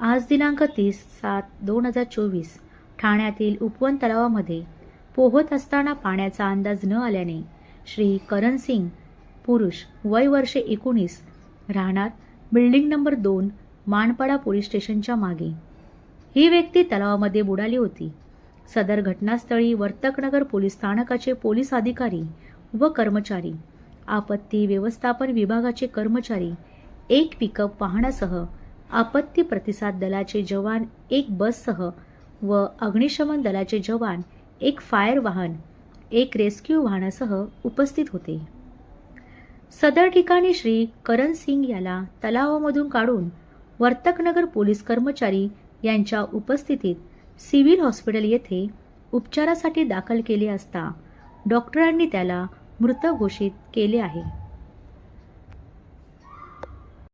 आज दिनांक तीस सात दोन हजार चोवीस. ठाण्यातील उपवन तलावामध्ये पोहत असताना पाण्याचा अंदाज न आल्याने श्री करण सिंग पुरुष वय वर्षे एकोणीस राहणार बिल्डिंग नंबर दोन मानपाडा पोलीस स्टेशनच्या मागे. ही व्यक्ती तलावामध्ये बुडाली होती. सदर घटनास्थळी वर्तकनगर पोलीस स्थानकाचे पोलीस अधिकारी व कर्मचारी आपत्ती व्यवस्थापन विभागाचे कर्मचारी एक पिकअप वाहनासह आपत्ती प्रतिसाद दलाचे जवान एक बससह व अग्निशमन दलाचे जवान एक फायर वाहन एक रेस्क्यू वाहनासह उपस्थित होते. सदर ठिकाणी श्री करण सिंग याला तलावामधून काढून वर्तकनगर पोलीस कर्मचारी यांच्या उपस्थितीत सिव्हिल हॉस्पिटल येथे उपचारासाठी दाखल केले असता डॉक्टरांनी त्याला मृत घोषित केले आहे.